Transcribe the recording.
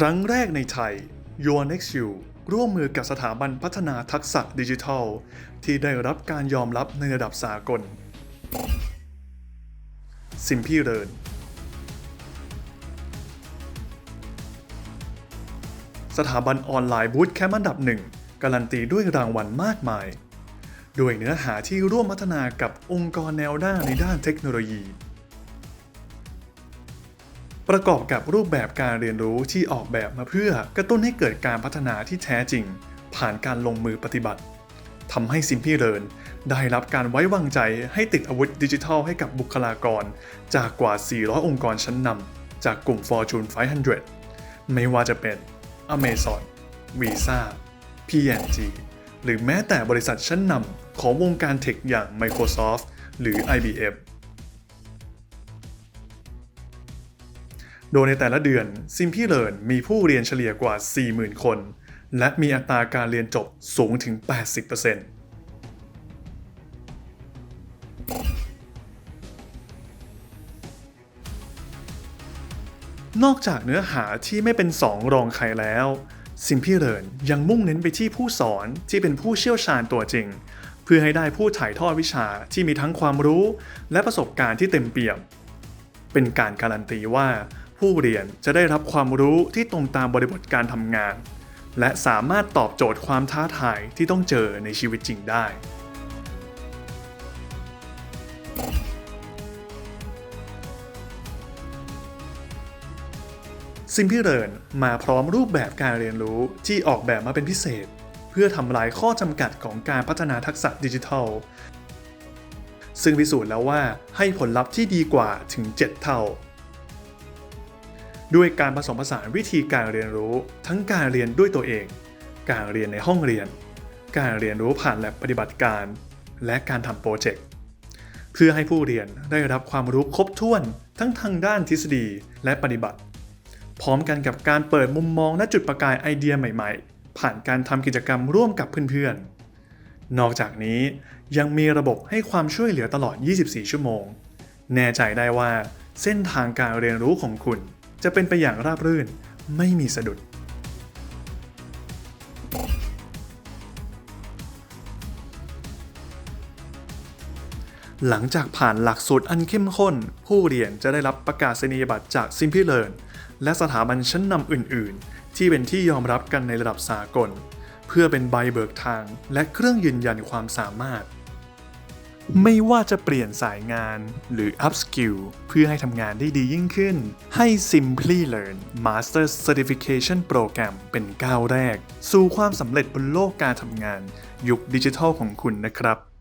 ครั้งแรกในไทย Your n e x t u ร่วมมือกับสถาบันพัฒนาทักษะดิจิทัล ที่ได้รับการยอมรับในระดับสากล ซิมพี่เรินสถาบันออนไลน์บูธแคมป์อันดับหนึ่งการันตีด้วยรางวัลมากมาย ด้วยเนื้อหาที่ร่วมพัฒนากับองค์กรแนวหน้าในด้านเทคโนโลยี ประกอบกับรูปแบบการเรียนรู้ที่ออกแบบมาเพื่อกระตุ้นให้เกิดการพัฒนาที่แท้จริง ผ่านการลงมือปฏิบัติทำให้ซิมพี่เรินได้รับการไว้วางใจให้ติดอาวุธดิจิทัลให้กับบุคลากร จากกว่า 400 องค์กรชั้นนำจากกลุ่ม Fortune 500 ไม่ว่าจะเป็น Amazon Visa P&G หรือแม้แต่บริษัทชั้นนำของวงการเทคอย่าง Microsoft หรือ IBM โดยในแต่ละเดือนซิมพี่เลินมีผู้เรียนเฉลี่ยกว่า 40,000 คน และมีอัตราการเรียนจบสูงถึง 80%นอกจากเนื้อหาที่ไม่เป็นสองรองใครแล้ว ซิมพี่เลินยังมุ่งเน้นไปที่ผู้สอนที่เป็นผู้เชี่ยวชาญตัวจริง เพื่อให้ได้ผู้ถ่ายทอดวิชาที่มีทั้งความรู้และประสบการณ์ที่เต็มเปี่ยม เป็นการการันตีว่า ผู้เรียนจะได้รับความรู้ที่ตรงตามบริบทการทำงาน และสามารถตอบโจทย์ความท้าทายที่ต้องเจอในชีวิตจริงได้ ซิมพี่เรินมาพร้อมรูปแบบการเรียนรู้ที่ออกแบบมาเป็นพิเศษ เพื่อทำลายข้อจำกัดของการพัฒนาทักษะดิจิทัลซึ่งพิสูจน์แล้วว่าให้ผลลัพธ์ที่ดีกว่าถึง 7 เท่า ด้วยการผสมผสานวิธีการเรียนรู้ ทั้งการเรียนด้วยตัวเอง การเรียนในห้องเรียน การเรียนรู้ผ่านแลบปฏิบัติการ และการทำโปรเจกต์เพื่อให้ผู้เรียนได้รับความรู้ครบถ้วนทั้งทางด้านทฤษฎีและปฏิบัติ พร้อมกันกับการเปิดมุมมองและจุดประกายไอเดียใหม่ๆ ผ่านการทำกิจกรรมร่วมกับเพื่อนๆ นอกจากนี้ยังมีระบบให้ความช่วยเหลือตลอด 24 ชั่วโมง แน่ใจได้ว่าเส้นทางการเรียนรู้ของคุณ จะเป็นไปอย่างราบรื่น ไม่มีสะดุด หลังจากผ่านหลักสูตรอันเข้มข้น ผู้เรียนจะได้รับประกาศนียบัตรจาก Simply Learn และสถาบันชั้นนำอื่น ๆ ที่เป็นที่ยอมรับกันในระดับสากล เพื่อเป็นใบเบิกทางและเครื่องยืนยันความสามารถ ไม่ว่าจะเปลี่ยนสายงานหรือ up skill เพื่อให้ทำงานได้ดียิ่งขึ้น ให้ Simply Learn Master Certification Program เป็นก้าวแรก สู่ความสำเร็จบนโลกการทำงาน ยุคดิจิทัลของคุณนะครับ